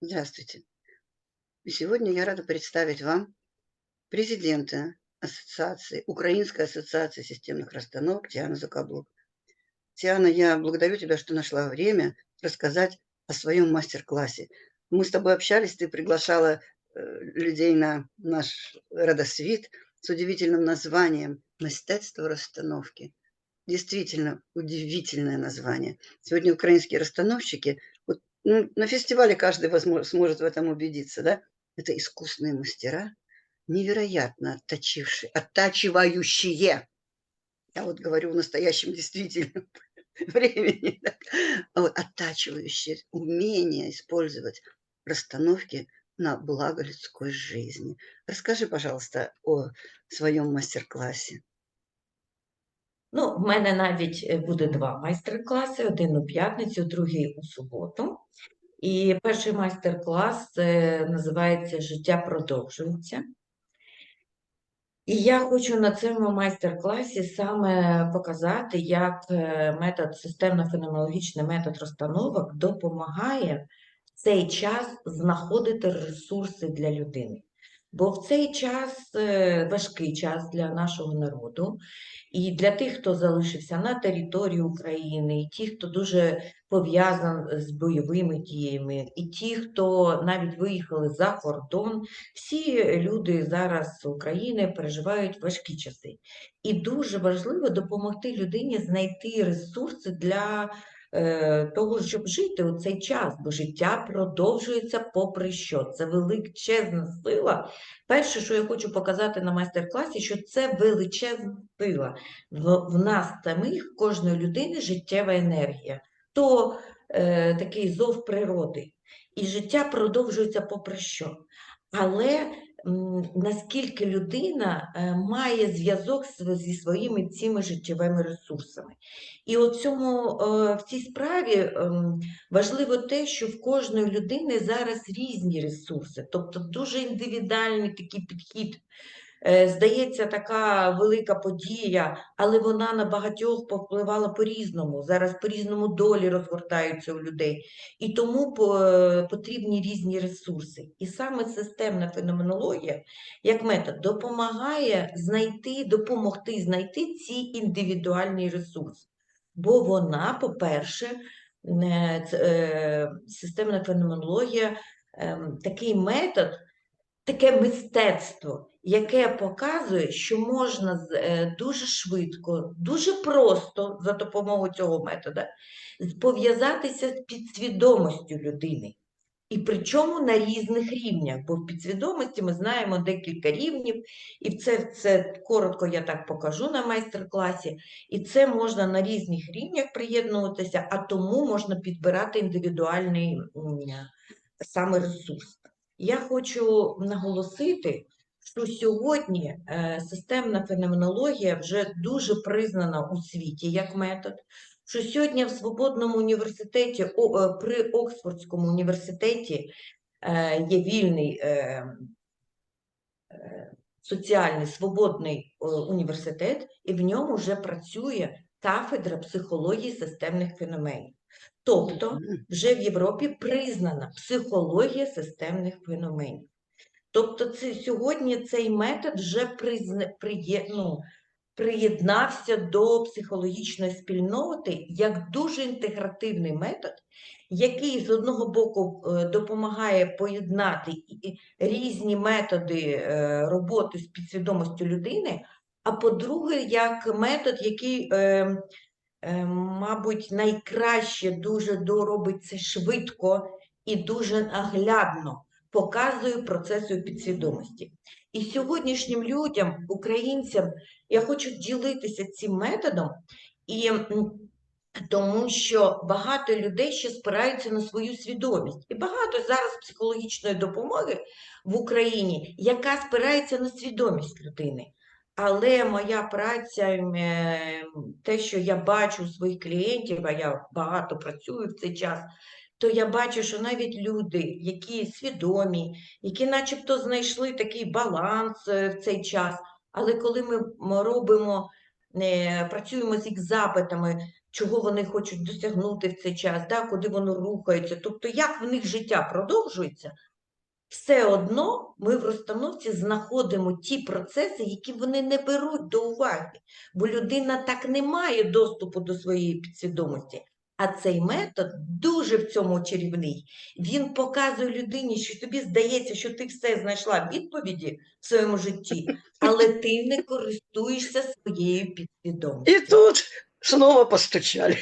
Здравствуйте. Сегодня я рада представить вам президента ассоциации, Украинской ассоциации системных расстановок Диану Закаблук. Диана, я благодарю тебя, что нашла время рассказать о своем мастер-классе. Мы с тобой общались, ты приглашала э, людей на наш родосвит с удивительным названием «Мистецтво расстановки». Действительно удивительное название. Сегодня украинские расстановщики, ну, на фестивале каждый возможно, сможет в этом убедиться, да? Это искусные мастера, невероятно отточившие, оттачивающие. Я вот говорю в настоящем действительном времени. Да? А вот оттачивающие умение использовать расстановки на благо людской жизни. Расскажи, пожалуйста, о своем мастер-классе. Ну, в мене навіть буде два майстер-класи: один у п'ятницю, другий у суботу. І перший майстер-клас називається Життя продовжується. І я хочу на цьому майстер-класі саме показати, як е, метод, системно-феноменологічний метод розстановок допомагає цей час знаходити ресурси для людини. Бо в цей час е, важкий час для нашого народу, і для тих, хто залишився на території України, і ті, хто дуже пов'язаний з бойовими діями, і ті, хто навіть виїхали за кордон, всі люди зараз з України переживають важкі часи. І дуже важливо допомогти людині знайти ресурси для того, щоб жити у цей час, бо життя продовжується попри що. Це величезна сила. Перше, що я хочу показати на майстер-класі, що це величезна сила. В, в нас самих, кожної людини життєва енергія, то е, такий зов природи. І життя продовжується попри що. Але наскільки людина е, має зв'язок зі своїми цими життєвими ресурсами. І от цьому, е, в цій справі ем, важливо те, що в кожної людини зараз різні ресурси, тобто дуже індивідуальний такий підхід. Е, Здається, така велика подія, але вона на багатьох повпливала по-різному. Зараз по-різному долі розгортаються у людей. І тому е, потрібні різні ресурси. І саме системна феноменологія, як метод, допомагає знайти, допомогти знайти ці індивідуальні ресурси. Бо вона, по-перше, е, системна феноменологія, ем, такий метод, таке мистецтво, яке показує, що можна е, дуже швидко, дуже просто за допомогою цього методу пов'язатися з підсвідомістю людини. І причому на різних рівнях, бо в підсвідомості ми знаємо декілька рівнів, і це, це коротко я так покажу на майстер-класі. І це можна на різних рівнях приєднуватися, а тому можна підбирати індивідуальний саме ресурс. Я хочу наголосити, що сьогодні е, системна феноменологія вже дуже признана у світі як метод. Що сьогодні в Свободному університеті, е, при Оксфордському університеті е, є вільний соціальний свободний університет, і в ньому вже працює кафедра психології системних феноменів. Тобто вже в Європі признана психологія системних феноменів. Тобто це, сьогодні цей метод вже призна, приє, ну, приєднався до психологічної спільноти як дуже інтегративний метод, який з одного боку е, допомагає поєднати різні методи е, роботи з підсвідомістю людини, а по-друге, як метод, який е, мабуть, найкраще дуже доробить це швидко і дуже наглядно показує процеси підсвідомості. І сьогоднішнім людям, українцям, я хочу ділитися цим методом, і тому що багато людей ще спираються на свою свідомість. І багато зараз психологічної допомоги в Україні, яка спирається на свідомість людини. Але моя праця, е, те, що я бачу у своїх клієнтів, а я багато працюю в цей час, то я бачу, що навіть люди, які свідомі, які начебто знайшли такий баланс е, в цей час, але коли ми робимо, е, працюємо з їх запитами, чого вони хочуть досягнути в цей час, да, куди воно рухається, тобто як в них життя продовжується, все одно ми в розстановці знаходимо ті процеси, які вони не беруть до уваги, бо людина так не має доступу до своєї підсвідомості. А цей метод дуже в цьому чарівний. Він показує людині, що тобі здається, що ти все знайшла відповіді в своєму житті, але ти не користуєшся своєю підсвідомістю. И тут снова постучали.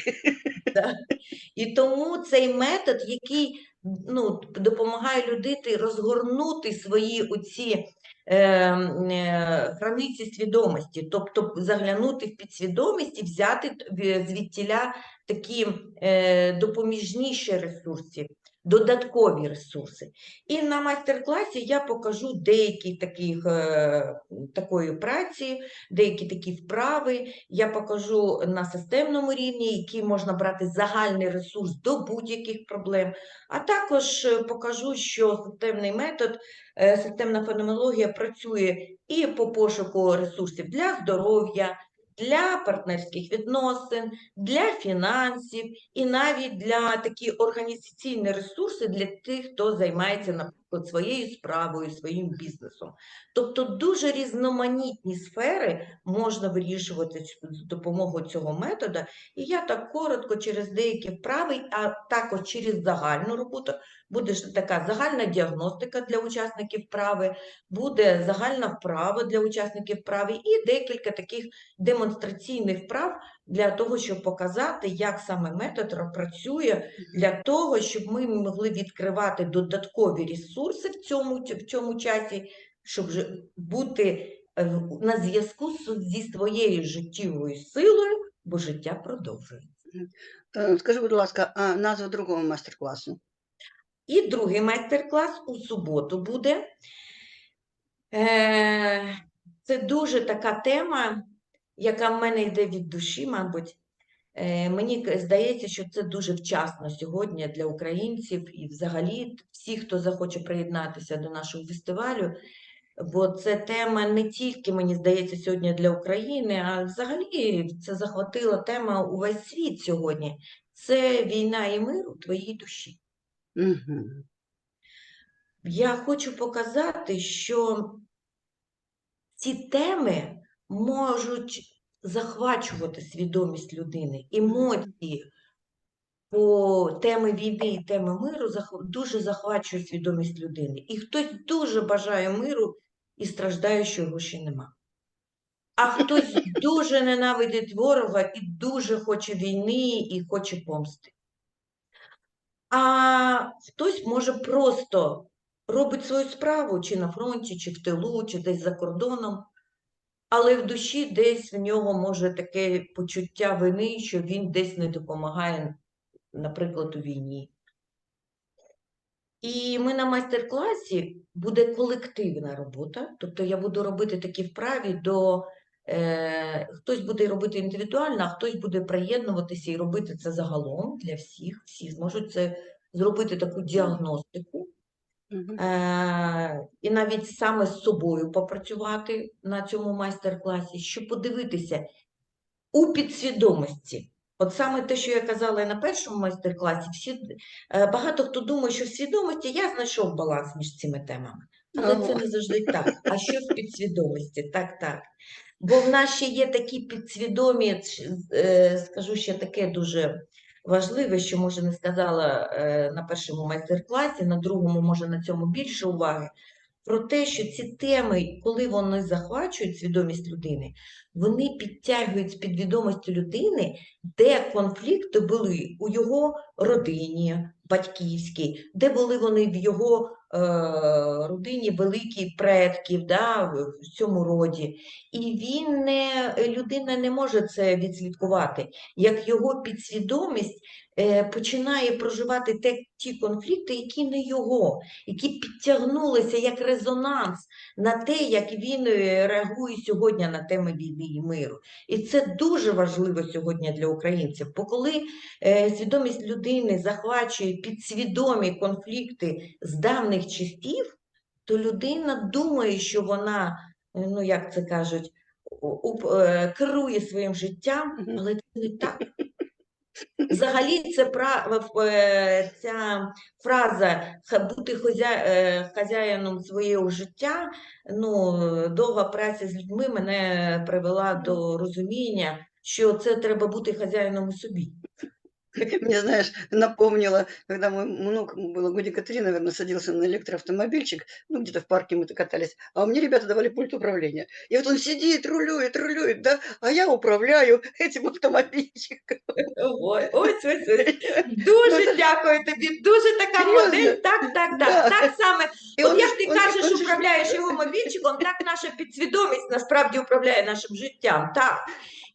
І тому цей метод, який ну, допомагає людині розгорнути свої оці е, е, границі свідомості, тобто заглянути в підсвідомість і взяти звідтіля такі е, допоміжніші ресурси, додаткові ресурси. І на майстер-класі я покажу деякі таких, е, такої праці, деякі такі вправи. Я покажу на системному рівні, який можна брати загальний ресурс до будь-яких проблем. А також е, покажу, що системний метод, е, системна феноменологія працює і по пошуку ресурсів для здоров'я, для партнерських відносин, для фінансів і навіть для такі організаційні ресурси для тих, хто займається, наприклад, своєю справою, своїм бізнесом. Тобто дуже різноманітні сфери можна вирішувати з допомогою цього методу. І я так коротко через деякі вправи, а також через загальну роботу, буде така загальна діагностика для учасників вправи, буде загальна вправа для учасників вправи і декілька таких демонстраційних вправ для того, щоб показати, як саме метод працює, для того, щоб ми могли відкривати додаткові ресурси в цьому, в цьому часі, щоб бути е, на зв'язку зі своєю життєвою силою, бо життя продовжується. Е, Скажи, будь ласка, а назва другого майстер-класу? І другий майстер-клас у суботу буде. Е, Це дуже така тема, яка в мене йде від душі, мабуть. Е, Мені здається, що це дуже вчасно сьогодні для українців і взагалі всі, хто захоче приєднатися до нашого фестивалю, бо це тема не тільки, мені здається, сьогодні для України, а взагалі це захватила тема увесь світ сьогодні. Це війна і мир у твоїй душі. Я хочу показати, що ці теми можуть захвачувати свідомість людини, емоції по теми війни і теми миру дуже захвачує свідомість людини. І хтось дуже бажає миру і страждає, що його ще нема. А хтось дуже ненавидить ворога і дуже хоче війни і хоче помсти. А хтось може просто робить свою справу чи на фронті, чи в тилу, чи десь за кордоном, але в душі десь в нього може таке почуття вини, що він десь не допомагає, наприклад, у війні. І ми на майстер-класі буде колективна робота, тобто я буду робити такі вправі до е, хтось буде робити індивідуально, а хтось буде приєднуватися і робити це загалом для всіх. Всі зможуть це зробити таку діагностику. Е, і навіть саме з собою попрацювати на цьому майстер-класі, щоб подивитися у підсвідомості. От саме те, що я казала і на першому майстер-класі, всі, е, багато хто думає, що в свідомості я знайшов баланс між цими темами. Але це не завжди так. А що в підсвідомості? Так, так. Бо в нас ще є такі підсвідомі, е, скажу ще таке дуже важливе, що може не сказала е, на першому майстер-класі, на другому, може на цьому більше уваги. Про те, що ці теми, коли вони захвачують свідомість людини, вони підтягують з підвідомості людини, де конфлікти були у його родині батьківській, де були вони в його родині великі предків да, в цьому роді. І він не, людина не може це відслідкувати, як його підсвідомість е, починає проживати те, ті конфлікти, які не його, які підтягнулися як резонанс на те, як він е, реагує сьогодні на теми війни і миру. І це дуже важливо сьогодні для українців, бо коли е, свідомість людини захвачує підсвідомі конфлікти з давніх часів, то людина думає, що вона, е, ну як це кажуть, е, керує своїм життям, але це не так. Взагалі, це е, ця фраза бути хозя... хазяїном свого життя, ну, довга праця з людьми мене привела до розуміння, що це треба бути хазяїном у собі. Мне, знаешь, напомнило, когда мой внук, ему было годика три, наверное, садился на электроавтомобильчик, ну, где-то в парке мы-то катались, а мне ребята давали пульт управления. И вот он сидит, рулюет, рулюет, да, а я управляю этим автомобильчиком. Ой, ось, ось, ось. Дуже дякую тобі, дуже така Серйозно? модель. Так, так, Да. так. Так саме. И От он як же- ти он же- кажеш, он же ж- управляєш його мобільчиком, так наша підсвідомість насправді управляє нашим життям. Так.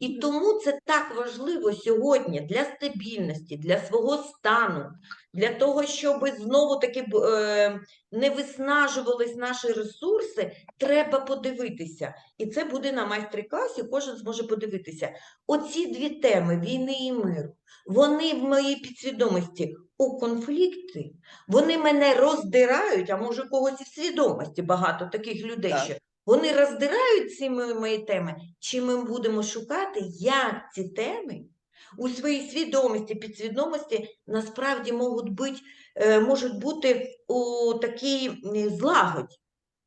І тому це так важливо сьогодні для стабільності, для свого стану, для того, щоб знову таки е, не виснажувались наші ресурси, треба подивитися. І це буде на майстер-класі, кожен зможе подивитися. Оці дві теми війни і миру, вони в моїй підсвідомості у конфлікті, вони мене роздирають, а може у когось і в свідомості багато таких людей Так. ще. Вони роздирають ці мої, теми, чи ми будемо шукати, як ці теми у своїй свідомості, підсвідомості насправді можуть бути, е, можуть бути у такій злагоді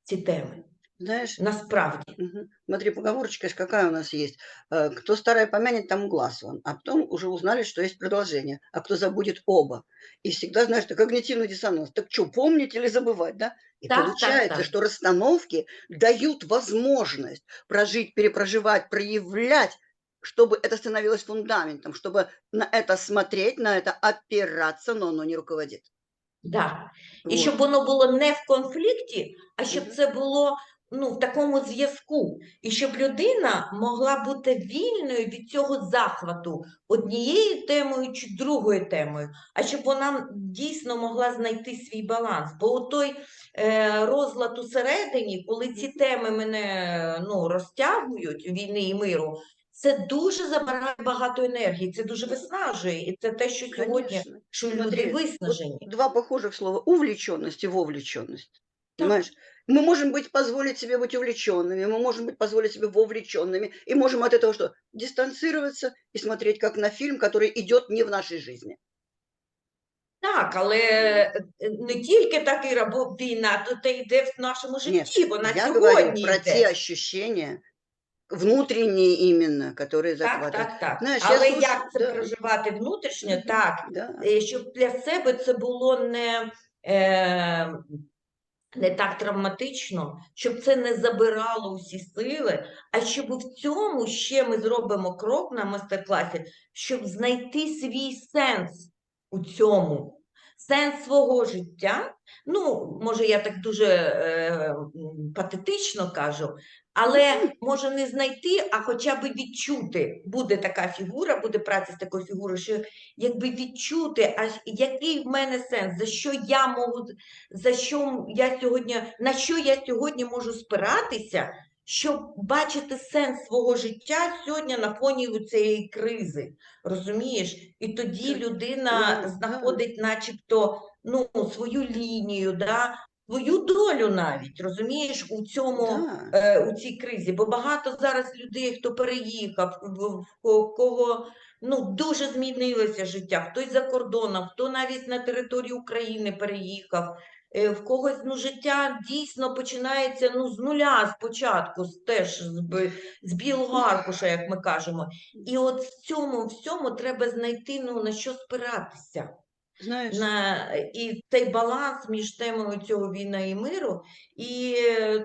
ці теми. Знаєш, Насправді. Мгм. Смотри, поговорочка ж какая у нас есть. Э, Кто старое помянет, тому глаз вон. А потом уже узнали, что есть продолжение. А кто забудет оба. И всегда, знаешь, это когнитивный диссонанс. Так что, помнить или забывать, да? И Так, так, получается, так. что расстановки дают возможность прожить, перепроживать, проявлять, чтобы это становилось фундаментом, чтобы на это смотреть, на это опираться, но оно не руководит. Да. І Вот. щоб воно було не в конфлікті, а щоб Мгм. це було Ну, в такому зв'язку. І щоб людина могла бути вільною від цього захвату однією темою чи другою темою, а щоб вона дійсно могла знайти свій баланс. Бо той е, розлад усередині, коли ці теми мене ну, розтягують війни і миру, це дуже забирає багато енергії, це дуже виснажує. І це те, що сьогодні, що люди виснажені. два похожих слова увлеченность и вовлеченность. Понимаешь? Мы можем быть позволить себе быть увлеченными, мы можем быть позволить себе вовлеченными, и можем от этого что? Дистанцироваться и смотреть как на фильм, который идет не в нашей жизни. Так, але е, не тільки такий рабо- війна, то те йде в нашому житті, Нет, вона я говорю сьогодні про йде. те ощущения, внутренние именно, которые Так, захватывают. так, так. Знаєш, я Але слуш- як це да. проживати внутрішньо, Мгм. так, Да. е, щоб для себе це було не, е, не так травматично, щоб це не забирало усі сили, а щоб в цьому ще ми зробимо крок на мастер-класі, щоб знайти свій сенс у цьому. Сенс свого життя, ну, може, я так дуже е, патетично кажу, але може не знайти, а хоча б відчути. Буде така фігура, буде праця з такою фігурою, що якби відчути, а який в мене сенс, за що я можу, за що я сьогодні, на що я сьогодні можу спиратися, щоб бачити сенс свого життя сьогодні на фоні цієї кризи. Розумієш? І тоді людина ну, знаходить, начебто, ну, свою лінію, да, свою долю навіть, розумієш, у цьому Да. е, у цій кризі, бо багато зараз людей, хто переїхав, в, в ко- кого ну, дуже змінилося життя, хтось за кордоном, хто навіть на території України переїхав, е, в когось ну, життя дійсно починається ну, з нуля спочатку, з, теж з, з білого аркуша, як ми кажемо. І от в цьому всьому треба знайти ну, на що спиратися Знаешь, на і цей баланс між темою цього війна і миру. І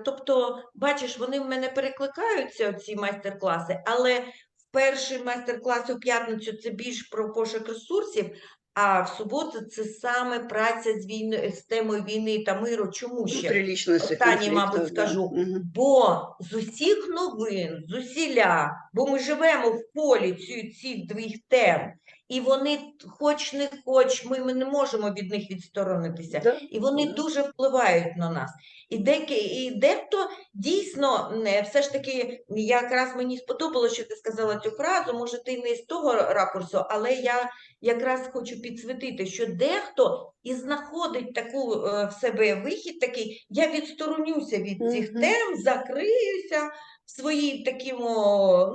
тобто, бачиш, вони в мене перекликаються ці майстер-класи, але в перший майстер-клас у п'ятницю це більш про пошук ресурсів. А в суботу це саме праця з війни з темою війни та миру. Чому ще? внутриличностных Останнє, мабуть, конфликтов, да. скажу. Бо з усіх новин, з усіля, бо ми живемо в полі ці, цих двох тем, і вони, хоч не хоч, ми, ми не можемо від них відсторонитися. Да, І вони да. дуже впливають на нас. І, деякі, і дехто дійсно не, все ж таки, якраз мені сподобалося, що ти сказала цю фразу. Може, ти не з того ракурсу, але я якраз хочу підсвітити, що дехто і знаходить таку е, в себе вихід такий, я відсторонюся від цих тем, закриюся, в своїй таким,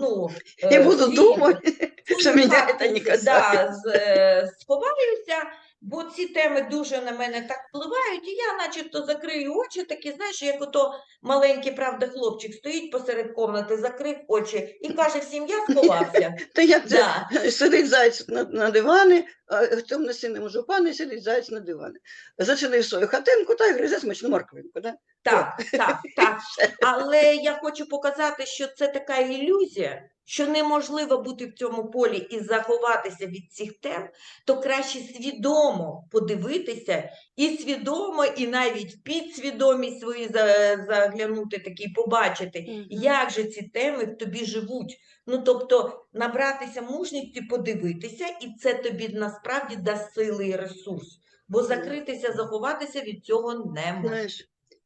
ну, И е, буду свій- думать, что свою меня хату, это не да, з- е, сховаюся, бо ці теми дуже на мене так впливають, і я начебто закрию очі, такі, знаєш, як ото маленький, правда, хлопчик стоїть посеред комнати, закрив очі і каже всім, я сховався. Та як Да. сидить заяць на, на дивані, а темно-синому жупані сидить заяць на дивані. Зачинив свою хатинку та й гризе смачну морквинку. Да? Так, так, так. Але я хочу показати, що це така ілюзія, що неможливо бути в цьому полі і заховатися від цих тем, то краще свідомо подивитися і свідомо, і навіть в підсвідомість свою за- заглянути такі, побачити, як же ці теми в тобі живуть. Ну, тобто набратися мужності, подивитися, і це тобі насправді дасть сили і ресурс. Бо закритися, заховатися від цього не можна.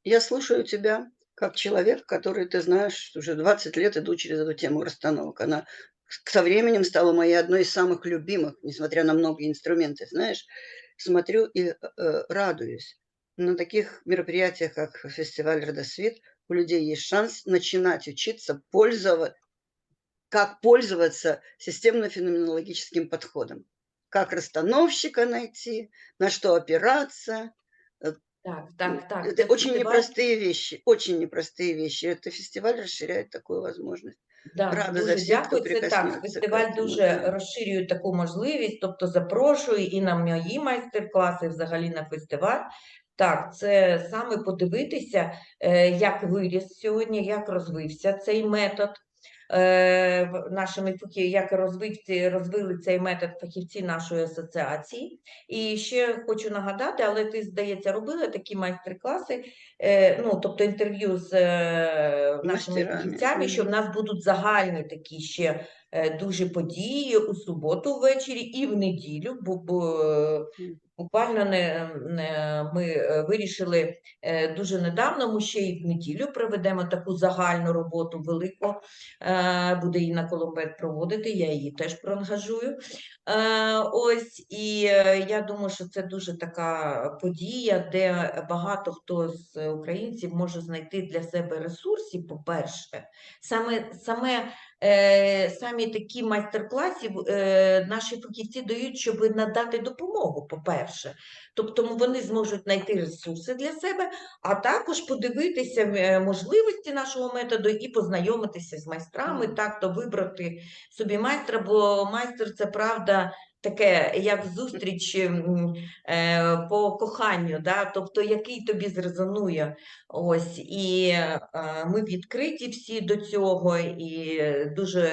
Я слушаю тебя как человек, который, ты знаешь, уже 20 лет иду через эту тему расстановок. Она со временем стала моей одной из самых любимых, несмотря на многие инструменты. Знаешь, смотрю и э, радуюсь. На таких мероприятиях, как фестиваль «Родосвет», у людей есть шанс начинать учиться пользоваться, как пользоваться системно-феноменологическим подходом. Как расстановщика найти, на что опираться, Так, так, так. это це очень фестиваль. непростые вещи, очень непростые вещи. Это фестиваль расширяет такую возможность. Да, Рада за дуже всіх, хто дякую. Це так. прикоснеться к Фестиваль этому, дуже да. розширює таку можливість, тобто запрошую і на мої майстер-класи, і взагалі на фестиваль. Так, це саме подивитися, е, як виріс сьогодні, як розвився цей метод. Е, в- Нашими як розвивці, розвили цей метод фахівці нашої асоціації. І ще хочу нагадати, але ти, здається, робила такі майстер-класи, е, ну, тобто інтерв'ю з е, нашими фахівцями, що в нас будуть загальні такі ще дуже події у суботу ввечері і в неділю, бо, бо. Буквально не, не, ми е, вирішили е, дуже недавно, ми ще і в неділю проведемо таку загальну роботу велику, е, буде Інна Коломбет проводити, я її теж проангажую. Е, Ось, і е, я думаю, що це дуже така подія, де багато хто з українців може знайти для себе ресурсів, по-перше, саме, саме е, самі такі майстер-класи е, наші фахівці дають, щоб надати допомогу, по-перше. Тобто вони зможуть знайти ресурси для себе, а також подивитися можливості нашого методу і познайомитися з майстрами, так то вибрати собі майстра, бо майстер це правда. Таке, як зустріч е, по коханню, да? тобто який тобі зрезонує. Ось, і е, ми відкриті всі до цього, і дуже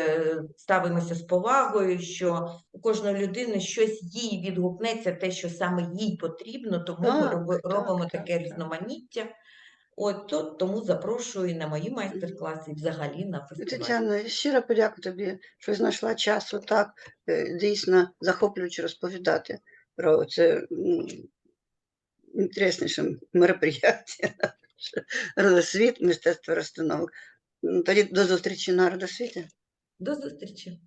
ставимося з повагою, що у кожної людини щось їй відгукнеться, те, що саме їй потрібно, тому ми Так, так, робимо так, таке так. різноманіття. От, то, тому запрошую і на мої майстер-класи, і взагалі на фестиваль. Тетяна, щиро подяку тобі, що знайшла часу так е, дійсно захоплююче розповідати про це інтересніше мероприятие. Родосвіт, мистецтво розстановок. Тоді до зустрічі на родосвіті. До зустрічі!